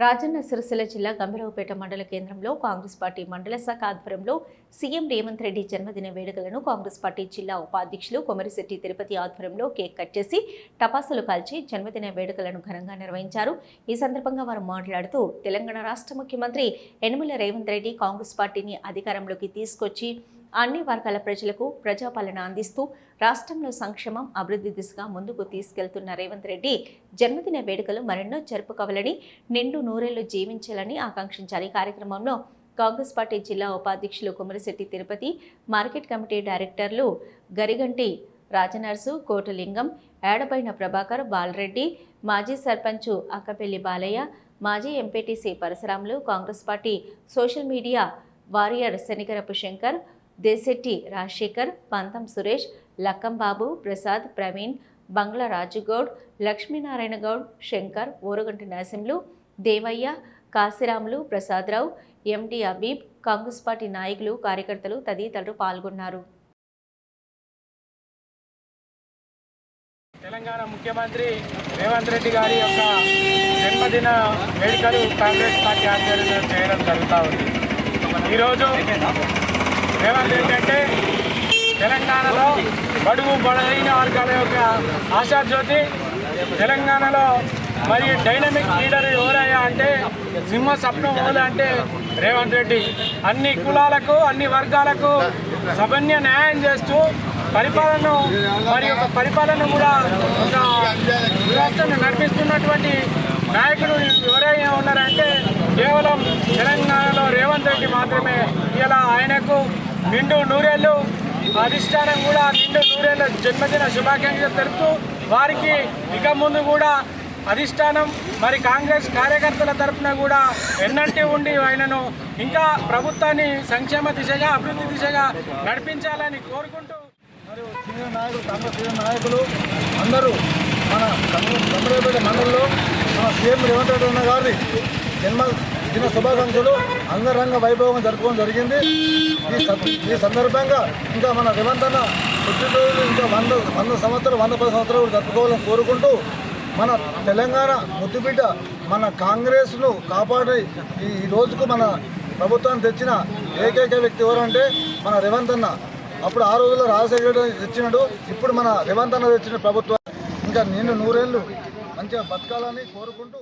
రాజన్న సిరిసిల్ల జిల్లా గంభీరావుపేట మండల కేంద్రంలో కాంగ్రెస్ పార్టీ మండల శాఖ ఆధ్వర్యంలో సీఎం రేవంత్ రెడ్డి జన్మదిన వేడుకలను కాంగ్రెస్ పార్టీ జిల్లా ఉపాధ్యక్షులు కొమరిశెట్టి తిరుపతి ఆధ్వర్యంలో కేక్ కట్ చేసి టపాసులు కాల్చి జన్మదిన వేడుకలను ఘనంగా నిర్వహించారు. ఈ సందర్భంగా వారు మాట్లాడుతూ తెలంగాణ రాష్ట్ర ముఖ్యమంత్రి యనమల రేవంత్ రెడ్డి కాంగ్రెస్ పార్టీని అధికారంలోకి తీసుకొచ్చి అన్ని వర్గాల ప్రజలకు ప్రజాపాలన అందిస్తూ రాష్ట్రంలో సంక్షేమం అభివృద్ధి దిశగా ముందుకు తీసుకెళ్తున్న రేవంత్ రెడ్డి జన్మదిన వేడుకలు మరెన్నో జరుపుకోవాలని నిండు నూరేళ్ళు జీవించాలని ఆకాంక్షించారు. ఈ కార్యక్రమంలో కాంగ్రెస్ పార్టీ జిల్లా ఉపాధ్యక్షులు కుమరిశెట్టి తిరుపతి మార్కెట్ కమిటీ డైరెక్టర్లు గరిగంటి రాజనర్సు కోటలింగం ఏడబైన ప్రభాకర్ బాలరెడ్డి మాజీ సర్పంచ్ అక్కపెల్లి బాలయ్య మాజీ MPTC Parasuramulu Congress party social media warrior Shanikarapu Shankar Deshetti Rajasekhar Pantham Suresh Lakkambabu Prasad Praveen Bangla Rajugoud Lakshminarayana Goud Shankar Oraganti Narasimhulu Devayya Kasiramulu Prasadarao MD Habib Congress party నాయకులు కార్యకర్తలు తదితరులు పాల్గొన్నారు. తెలంగాణ ముఖ్యమంత్రి రేవంత్ రెడ్డి గారి యొక్క జన్మదిన వేడుకలు కాంగ్రెస్ పార్టీ ఆధ్వర్యంలో చేయడం జరుగుతూ ఉంది. ఈరోజు రేవంత్ రెడ్డి అంటే తెలంగాణలో బడుగు బడైన వర్గాల యొక్క ఆశాజ్యోతి తెలంగాణలో మరి డైనమిక్ లీడర్ ఎవరయ్యా అంటే సింహ స్వప్నం ఎవరు అంటే రేవంత్ రెడ్డి. అన్ని కులాలకు అన్ని వర్గాలకు సభన్య న్యాయం చేస్తూ పరిపాలన మరి యొక్క పరిపాలన కూడా ఒక వ్యవస్థను నడిపిస్తున్నటువంటి నాయకుడు ఎవరైనా ఉన్నారంటే కేవలం తెలంగాణలో రేవంత్ రెడ్డి మాత్రమే. ఇలా ఆయనకు నిండు నూరేళ్ళు. అధిష్టానం కూడా నిండు నూరేళ్ళ జన్మదిన శుభాకాంక్షలు తెలుపుతూ వారికి ఇక ముందు కూడా అధిష్టానం మరి కాంగ్రెస్ కార్యకర్తల తరఫున కూడా ఎన్నంటి ఉండి ఆయనను ఇంకా ప్రభుత్వాన్ని సంక్షేమ దిశగా అభివృద్ధి దిశగా నడిపించాలని కోరుకుంటూ మరియు సీనియర్ నాయకులు కాంగ్రెస్ సీనియర్ నాయకులు అందరూ మన గంభీరపేట మండలంలో మన సీఎం రేవంత్ రెడ్డి ఉన్న జన్మ దిన శుభాకాంక్షలు. అంగరంగ వైభవంగా జరుపుకోవడం జరిగింది. ఈ ఈ సందర్భంగా ఇంకా మన రేవంత్ పుట్టినరోజు ఇంకా వంద వంద సంవత్సరాలు వంద పది సంవత్సరాలు జరుపుకోవాలని కోరుకుంటూ మన తెలంగాణ ముద్దుబిడ్డ మన కాంగ్రెస్ను కాపాడి ఈ రోజుకు మన ప్రభుత్వాన్ని తెచ్చిన ఏకైక వ్యక్తి ఎవరంటే మన రేవంత్ అన్న అప్పుడు ఆ రోజుల్లో రాజశేఖర తెచ్చినాడు. ఇప్పుడు మన రేవంత్ అన్న తెచ్చిన ప్రభుత్వం. ఇంకా నేను నూరేళ్ళు మంచిగా బతకాలని కోరుకుంటూ